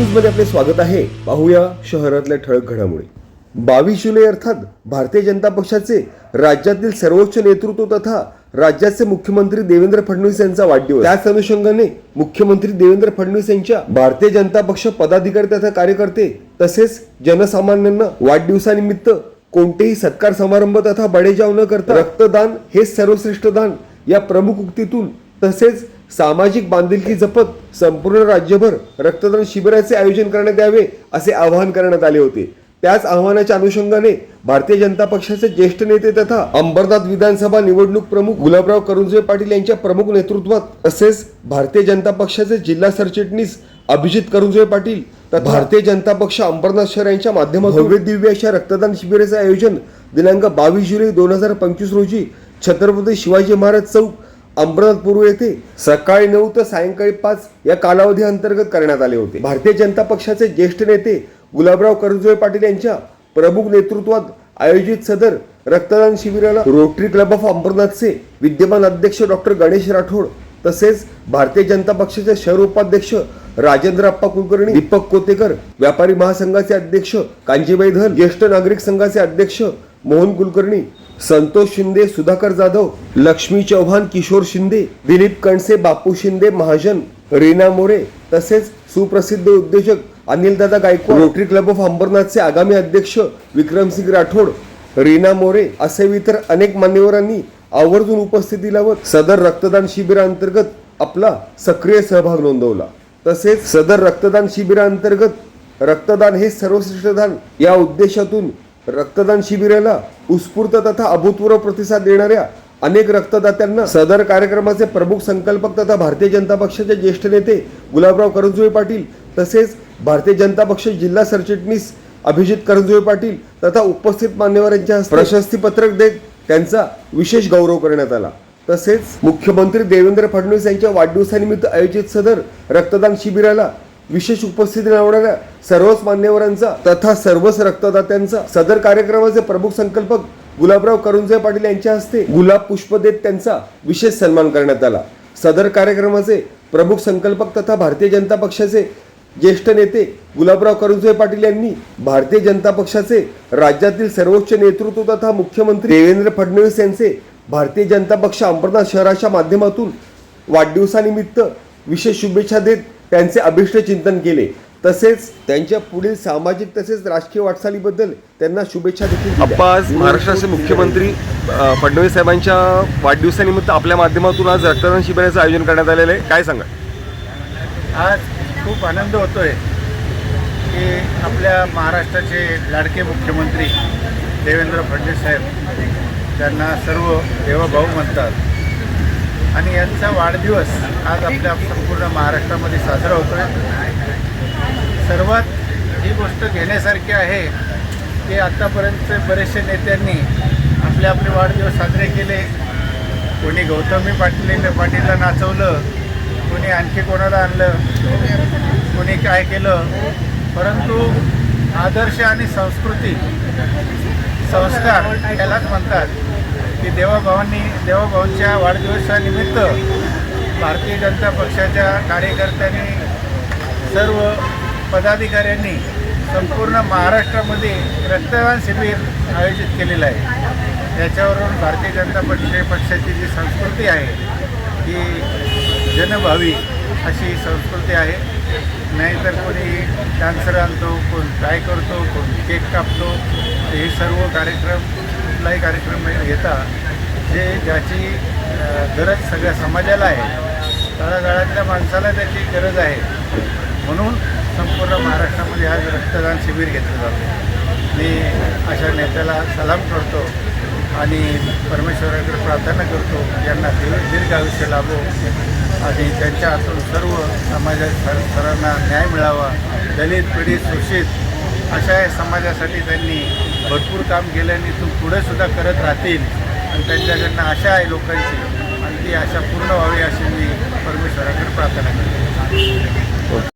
न्यूजमध्ये आपले स्वागत आहे. पाहूया शहरातल्या ठळक घडामोडी. बावीस जुलै अर्थात भारतीय जनता पक्षाचे राज्यातील सर्वोच्च नेतृत्व तथा राज्याचे मुख्यमंत्री देवेंद्र फडणवीस यांचा वाढदिवस. त्याच अनुषंगाने मुख्यमंत्री देवेंद्र फडणवीस यांच्या भारतीय जनता पक्ष पदाधिकारी तथा कार्यकर्ते तसेच जनसामान्यांना वाढदिवसानिमित्त कोणतेही सत्कार समारंभ तथा बडेजाव न करता रक्तदान हे सर्वश्रेष्ठ दान या प्रमुख उक्तीतून तसेच सामाजिक बांधिलकी जपत संपूर्ण राज्यभर रक्तदान शिबिराचे आयोजन करण्यात यावे असे आवाहन करण्यात आले होते. त्याच आव्हानाच्या अनुषंगाने भारतीय जनता पक्षाचे ज्येष्ठ नेते तथा अंबरनाथ विधानसभा निवडणूक प्रमुख गुलाबराव करुंजवे पाटील यांच्या प्रमुख नेतृत्वात तसेच भारतीय जनता पक्षाचे जिल्हा सरचिटणीस अभिजित करुंजवे पाटील तर भारतीय जनता पक्ष अंबरनाथ शहर यांच्या माध्यमातून भव्य दिव्य अशा रक्तदान शिबिराचे आयोजन दिनांक बावीस जुलै दोन हजार पंचवीस रोजी छत्रपती शिवाजी महाराज चौक अंबरनाथपूर्व येथे सकाळी नऊ ते सायंकाळी पाच या कालावधी अंतर्गत करण्यात आले होते. भारतीय जनता पक्षाचे ज्येष्ठ नेते गुलाबराव करंजोळे पाटील यांच्या प्रमुख नेतृत्वात आयोजित सदर रक्तदान शिबिराला रोटरी क्लब ऑफ अंबरनाथचे विद्यमान अध्यक्ष डॉक्टर गणेश राठोड तसेच भारतीय जनता पक्षाचे शहर उपाध्यक्ष राजेंद्र अप्पा कुलकर्णी दीपक कोतेकर व्यापारी महासंघाचे अध्यक्ष कांजीबाई धन ज्येष्ठ नागरिक संघाचे अध्यक्ष मोहन कुलकर्णी संतोष शिंदे सुधाकर जाधव लक्ष्मी चव्हाण किशोर शिंदे दिलीप कणसे बापू शिंदे महाजन रीना मोरे तसेच सुप्रसिद्ध उद्योजक अनिलदादा गायकवाड रोटरी क्लब ऑफ अंबरनाथचे आगामी अध्यक्ष विक्रमसिंग राठोड रीना मोरे असे इतर अनेक मान्यवरांनी आवर्जून उपस्थिती लावत सदर रक्तदान शिबिरांतर्गत आपला सक्रिय सहभाग नोंदवला. तसेच सदर रक्तदान शिबिरांतर्गत रक्तदान हे सर्वश्रेष्ठ दान या उद्देशातून रक्तदान शिबिराला उत्स्फूर्त तथा अभूतपूर्व प्रतिसाद देणाऱ्या अनेक रक्तदात्यांना सदर कार्यक्रमाचे प्रमुख संकल्पक तथा भारतीय जनता पक्षाचे ज्येष्ठ नेते गुलाबराव करंजुळे पाटील तसेच भारतीय जनता पक्ष जिल्हा सरचिटणीस अभिजित करंजुळे पाटील तथा उपस्थित मान्यवरांच्या प्रशस्तीपत्रक देत त्यांचा विशेष गौरव करण्यात आला. तसेच मुख्यमंत्री देवेंद्र फडणवीस यांच्या वाढदिवसानिमित्त आयोजित सदर रक्तदान शिबिराला विशेष उपस्थिती लावणाऱ्या सर्वच मान्यवरांचा तथा सर्वच रक्तदात्यांचा सदर कार्यक्रमाचे प्रमुख संकल्पक गुलाबराव करुणजय पाटील यांच्या हस्ते गुलाब पुष्प देत त्यांचा विशेष सन्मान करण्यात आला. सदर कार्यक्रमाचे प्रमुख संकल्पक तथा भारतीय जनता पक्षाचे ज्येष्ठ नेते गुलाबराव करुणजय पाटील यांनी भारतीय जनता पक्षाचे राज्यातील सर्वोच्च नेतृत्व तथा मुख्यमंत्री देवेंद्र फडणवीस यांचे भारतीय जनता पक्ष अंबरनाथ शहराच्या माध्यमातून वाढदिवसानिमित्त विशेष शुभेच्छा देत त्यांचे अभिष्ट चिंतन केले. तसेच त्यांच्या पुढील सामाजिक तसेच राजकीय वाटचालीबद्दल त्यांना शुभेच्छा देखील आज महाराष्ट्राचे मुख्यमंत्री फडणवीस साहेबांच्या वाढदिवसानिमित्त आपल्या माध्यमातून आज रक्तदान शिबिराचं आयोजन करण्यात आलेलं आहे. काय सांगा आज खूप आनंद होतोय की आपल्या महाराष्ट्राचे लाडके मुख्यमंत्री देवेंद्र फडणवीस साहेब त्यांना सर्व देवभाऊ म्हणतात. आणि यांचा वाढदिवस आज आपल्या संपूर्ण महाराष्ट्रामध्ये साजरा होतो आहे सर्वात ही गोष्ट घेण्यासारखी आहे की आत्तापर्यंत बरेचसे नेत्यांनी आपले आपले वाढदिवस साजरे केले. कोणी गौतमी पाटील पाटीलला नाचवलं कोणी आणखी कोणाला आणलं कोणी काय केलं. परंतु आदर्श आणि संस्कृती संस्कार यालाच म्हणतात. की देवाभावांनी देवाभाऊंच्या वाढदिवसानिमित्त भारतीय जनता पक्षाच्या कार्यकर्त्यांनी सर्व पदाधिकाऱ्यांनी संपूर्ण महाराष्ट्रामध्ये रक्तदान शिबिर आयोजित केलेलं आहे. त्याच्यावरून भारतीय जनता पक्ष पक्षाची जी संस्कृती आहे ती जनभावी अशी संस्कृती आहे. नाहीतर कोणी डान्सर आणतो कोण काय करतो कोण केक कापतो हे सर्व कार्यक्रम कुठलाही कार्यक्रम घेता जे ज्याची गरज सगळ्या समाजाला आहे. तळागाळातल्या माणसाला त्याची गरज आहे. म्हणून संपूर्ण महाराष्ट्रामध्ये आज रक्तदान शिबिर घेतलं जातं. मी अशा नेत्याला सलाम करतो आणि परमेश्वराकडे प्रार्थना करतो यांना दीर्घ दीर्घ आयुष्य लाभो आणि त्यांच्या हातून सर्व समाजात सर सर्वांना न्याय मिळावा. दलित पीडित शोषित अशा या समाजासाठी त्यांनी भरपूर काम केलं आणि तू पुढेसुद्धा करत राहतील. आणि त्यांच्याकडनं आशा आहे लोकांची. आणि ती आशा पूर्ण व्हावी अशी मी परमेश्वराकडे प्रार्थना करतो.